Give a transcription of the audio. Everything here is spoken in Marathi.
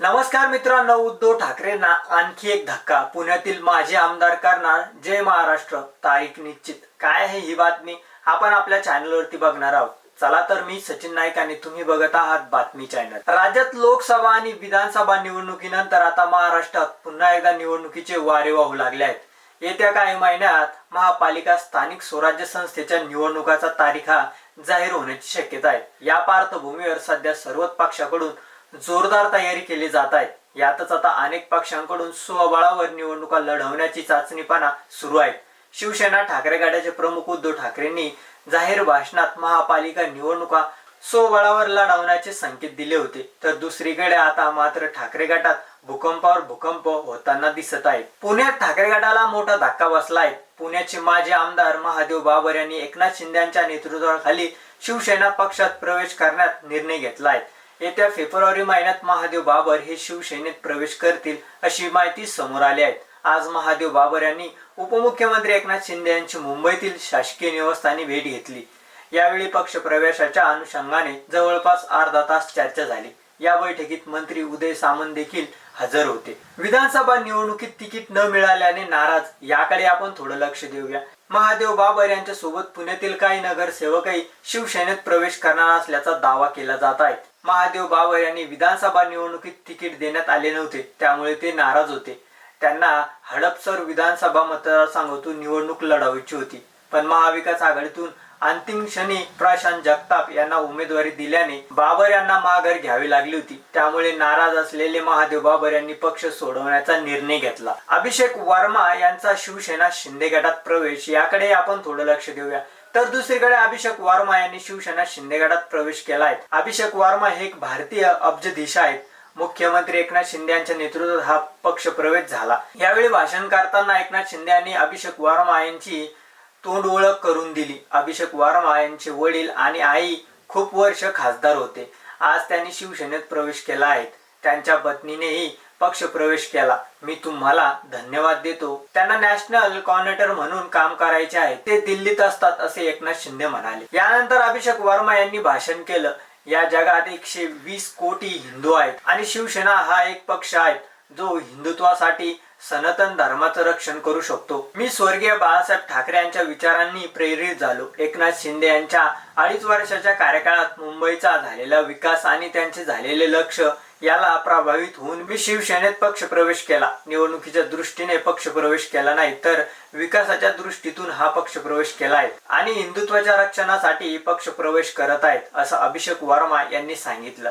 नमस्कार मित्रांनो उद्धव ठाकरेंना आणखी एक धक्का. पुण्यातील माजी आमदार करणार जय महाराष्ट्र तारीख निश्चित. काय आहे ही बातमी? आपण आपल्या चॅनलवरती बघणार आहोत. चला तर मी सचिन नाईक आणि तुम्ही बघत आहात बातमी चॅनल. राज्यात लोकसभा आणि विधानसभा निवडणुकीनंतर आता महाराष्ट्रात पुन्हा एकदा निवडणुकीचे वारे वाहू लागले आहेत. येत्या काही महिन्यात महापालिका स्थानिक स्वराज्य संस्थेच्या निवडणुकाचा तारीखा जाहीर होण्याची शक्यता आहे. या पार्श्वभूमीवर सध्या सर्वच पक्षाकडून जोरदार तयारी केली जात आहे यातच आता अनेक पक्षांकडून स्वबळावर निवडणुका लढवण्याची चाचणीपणा सुरू आहे शिवसेना ठाकरे गटाचे प्रमुख उद्धव ठाकरेंनी जाहीर भाषणात महापालिका निवडणुका स्वबळावर लढवण्याचे संकेत दिले होते. तर दुसरीकडे आता मात्र ठाकरे गटात भूकंपावर भूकंप होताना दिसत आहे पुण्यात ठाकरे गटाला मोठा धक्का बसला आहे पुण्याचे माजी आमदार महादेव बाबर यांनी एकनाथ शिंदे यांच्या नेतृत्वाखाली शिवसेना पक्षात प्रवेश करण्यात निर्णय घेतला आहे येत्या फेब्रुवारी महिन्यात महादेव बाबर हे शिवसेनेत प्रवेश करतील अशी माहिती समोर आली आहे. आज महादेव बाबर यांनी उपमुख्यमंत्री एकनाथ शिंदे यांची मुंबईतील शासकीय निवासस्थानी भेट घेतली. यावेळी पक्ष प्रवेशाच्या अनुषंगाने जवळपास अर्धा तास चर्चा झाली. या बैठकीत मंत्री उदय सामंत देखील हजर होते. विधानसभा निवडणुकीत तिकीट न मिळाल्याने नाराज याकडे आपण थोडं लक्ष देऊया. महादेव बाबर यांच्या सोबत पुण्यातील काही नगरसेवकही शिवसेनेत प्रवेश करणार असल्याचा दावा केला जात आहे. महादेव बाबर यांनी विधानसभा निवडणुकीत तिकीट देण्यात आले नव्हते त्यामुळे ते नाराज होते. त्यांना हडपसर विधानसभा मतदारसंघातून निवडणूक लढवायची होती. पण महाविकास आघाडीतून अंतिम क्षणी प्रशांत जगताप यांना उमेदवारी दिल्याने बाबर यांना माघार घ्यावी लागली होती. त्यामुळे नाराज असलेले महादेव बाबर यांनी पक्ष सोडवण्याचा निर्णय घेतला. अभिषेक वर्मा यांचा शिवसेना शिंदे गटात प्रवेश याकडे आपण थोडं लक्ष देऊया. तर दुसरीकडे अभिषेक वर्मा यांनी शिवसेना शिंदे गटात प्रवेश केला आहे. अभिषेक वर्मा हे एक भारतीय अब्जदिशा आहेत. मुख्यमंत्री एकनाथ शिंदे यांच्या नेतृत्वात हा पक्ष प्रवेश झाला. यावेळी भाषण करताना एकनाथ शिंदे यांनी अभिषेक वर्मा यांची तोंड ओळख करून दिली. अभिषेक वर्मा यांचे वडील आणि आई खूप वर्ष खासदार होते. आज त्यांनी शिवसेनेत प्रवेश केला आहे. त्यांच्या पत्नीनेही पक्ष प्रवेश केला. मी तुम्हाला धन्यवाद देतो. त्यांना नॅशनल कॉर्नेटर म्हणून काम करायचे आहे. ते दिल्लीत असतात असे एकनाथ शिंदे म्हणाले. यानंतर अभिषेक वर्मा यांनी भाषण केलं. या जगात एकशे वीस कोटी हिंदू आहेत. आणि शिवसेना हा एक पक्ष आहे. जो हिंदुत्वासाठी सनातन धर्माचं रक्षण करू शकतो. मी स्वर्गीय बाळासाहेब ठाकरे यांच्या विचारांनी प्रेरित झालो. एकनाथ शिंदे यांच्या अडीच वर्षाच्या कार्यकाळात मुंबईचा झालेला विकास आणि त्यांचे झालेले लक्ष याला प्रभावित होऊन मी शिवसेनेत पक्ष प्रवेश केला. निवडणुकीच्या दृष्टीने पक्ष प्रवेश केला नाही तर विकासाच्या दृष्टीतून हा पक्ष प्रवेश केला आहे आणि हिंदुत्वाच्या रक्षणासाठी पक्ष प्रवेश करत आहेत असं अभिषेक वर्मा यांनी सांगितलं.